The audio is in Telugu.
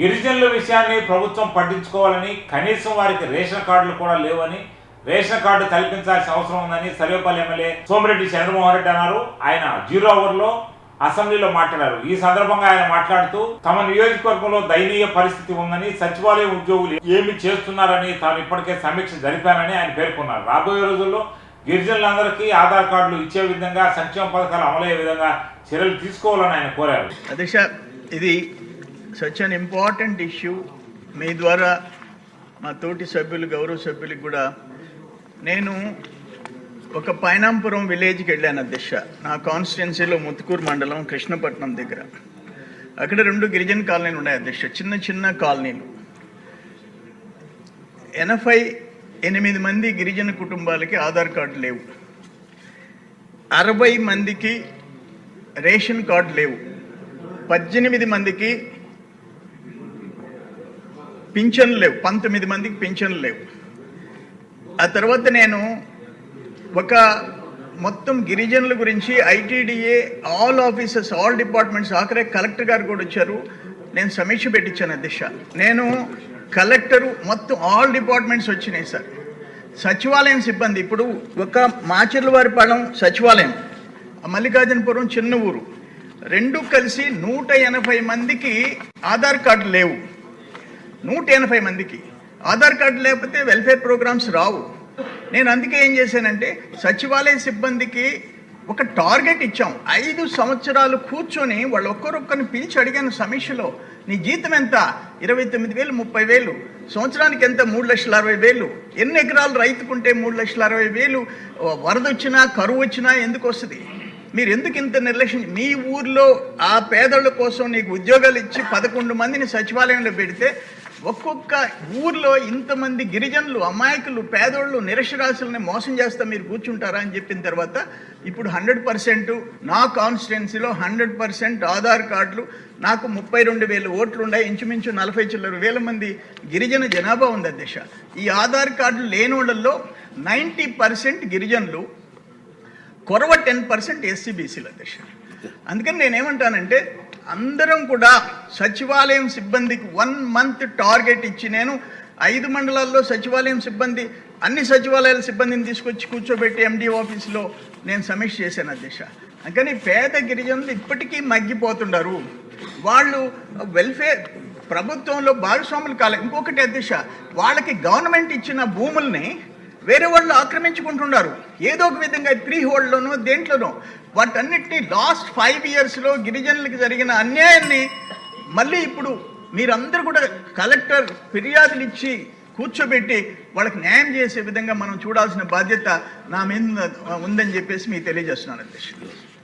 గిరిజనుల విషయాన్ని ప్రభుత్వం పట్టించుకోవాలని కనీసం వారికి రేషన్ కార్డులు కూడా లేవని రేషన్ కార్డు కల్పించాల్సిన అవసరం ఉందని సర్వేపల్లి ఎమ్మెల్యే సోమిరెడ్డి చంద్రమోహన్ రెడ్డి అన్నారు. ఆయన జీరో అవర్లో అసెంబ్లీలో మాట్లాడారు. ఈ సందర్భంగా ఆయన మాట్లాడుతూ తమ నియోజకవర్గంలో దయనీయ పరిస్థితి ఉందని సచివాలయ ఉద్యోగులు ఏమి చేస్తున్నారని తాను ఇప్పటికే సమీక్ష జరిపానని ఆయన పేర్కొన్నారు. రాబోయే రోజుల్లో గిరిజనులందరికీ ఆధార్ కార్డులు ఇచ్చే విధంగా సంక్షేమ పథకాలు అమలయ్యే విధంగా చర్యలు తీసుకోవాలని ఆయన కోరారు. అధ్యక్ష ఇది సచ్ అన్ ఇంపార్టెంట్ ఇష్యూ మీ ద్వారా మా తోటి సభ్యులు గౌరవ సభ్యులకు కూడా నేను ఒక పైనాంపురం విలేజ్కి వెళ్ళాను అధ్యక్ష. నా కాన్స్టిట్యున్సీలో ముత్తుకూరు మండలం కృష్ణపట్నం దగ్గర. అక్కడ రెండు గిరిజన కాలనీలు ఉన్నాయి అధ్యక్ష. చిన్న చిన్న కాలనీలు. ఎనభై ఎనిమిది మంది గిరిజన కుటుంబాలకి ఆధార్ కార్డు లేవు. అరవై మందికి రేషన్ కార్డు లేవు. పద్దెనిమిది మందికి పింఛన్లు లేవు. పంతొమ్మిది మందికి పింఛన్లు లేవు. ఆ తర్వాత నేను ఒక మొత్తం గిరిజనుల గురించి ITDA all officers all departments ఆఖరే collector గారు కూడా వచ్చారు. నేను సమీక్ష పెట్టించాను అధ్యక్ష నేను కలెక్టరు మొత్తం ఆల్ డిపార్ట్మెంట్స్ వచ్చినాయి సార్. సచివాలయం సిబ్బంది ఇప్పుడు ఒక మాచర్లవారిపాలెం సచివాలయం మల్లికార్జునపురం చిన్న ఊరు. రెండు కలిసి నూట ఎనభై మందికి ఆధార్ కార్డు లేవు. నూట ఎనభై మందికి. ఆధార్ కార్డు లేకపోతే వెల్ఫేర్ ప్రోగ్రామ్స్ రావు. నేను అందుకే ఏం చేశానంటే సచివాలయ సిబ్బందికి ఒక టార్గెట్ ఇచ్చాం. ఐదు సంవత్సరాలు కూర్చొని వాళ్ళు ఒక్కరొక్కరిని పిలిచి అడిగాను సమీక్షలో. నీ జీతం ఎంత? ఇరవై తొమ్మిది వేలు ముప్పై వేలు. సంవత్సరానికి ఎంత? మూడు లక్షల అరవై వేలు. ఎన్ని ఎకరాలు రైతుకుంటే మూడు లక్షల అరవై వేలు? వరద వచ్చినా కరువు వచ్చినా ఎందుకు వస్తుంది? మీరు ఎందుకు ఇంత నిర్లక్ష్యం? మీ ఊర్లో ఆ పేదల కోసం నీకు ఉద్యోగాలు ఇచ్చి పదకొండు మందిని సచివాలయంలో పెడితే ఒక్కొక్క ఊర్లో ఇంతమంది గిరిజనులు అమాయకులు పేదోళ్ళు నిరక్షరాశులని మోసం చేస్తా మీరు కూర్చుంటారా అని చెప్పిన తర్వాత ఇప్పుడు హండ్రెడ్ పర్సెంట్ నా కాన్స్టిట్యున్సీలో హండ్రెడ్ పర్సెంట్ ఆధార్ కార్డులు నాకు ముప్పై రెండు వేలు ఓట్లు ఉన్నాయి ఇంచుమించు నలభై చిల్లర వేల మంది గిరిజన జనాభా ఉంది అధ్యక్ష. ఈ ఆధార్ కార్డులు లేని వాళ్ళల్లో నైంటీ పర్సెంట్ గిరిజనులు కొరవ టెన్ పర్సెంట్ ఎస్సీబీసీలు అధ్యక్ష. అందుకని నేనేమంటానంటే అందరం కూడా సచివాలయం సిబ్బందికి వన్ మంత్ టార్గెట్ ఇచ్చి నేను ఐదు మండలాల్లో సచివాలయం సిబ్బంది అన్ని సచివాలయాల సిబ్బందిని తీసుకొచ్చి కూర్చోబెట్టి ఎండీ ఆఫీస్లో నేను సమీక్ష చేశాను అధ్యక్ష. అందుకని పేద గిరిజనులు ఇప్పటికీ మగ్గిపోతున్నారు వాళ్ళు వెల్ఫేర్ ప్రభుత్వంలో భాగస్వాములు కాలే. ఇంకొకటి అధ్యక్ష వాళ్ళకి గవర్నమెంట్ ఇచ్చిన భూముల్ని వేరే వాళ్ళు ఆక్రమించుకుంటున్నారు. ఏదో ఒక విధంగా త్రీ హోల్డ్లోనో దేంట్లోనో. వాటన్నిటిని లాస్ట్ ఫైవ్ ఇయర్స్లో గిరిజనులకు జరిగిన అన్యాయాన్ని మళ్ళీ ఇప్పుడు మీరందరూ కూడా కలెక్టర్ ఫిర్యాదులు ఇచ్చి కూర్చోబెట్టి వాళ్ళకి న్యాయం చేసే విధంగా మనం చూడాల్సిన బాధ్యత నా మీద ఉందని చెప్పేసి మీకు తెలియజేస్తున్నాను అధ్యక్షుడు.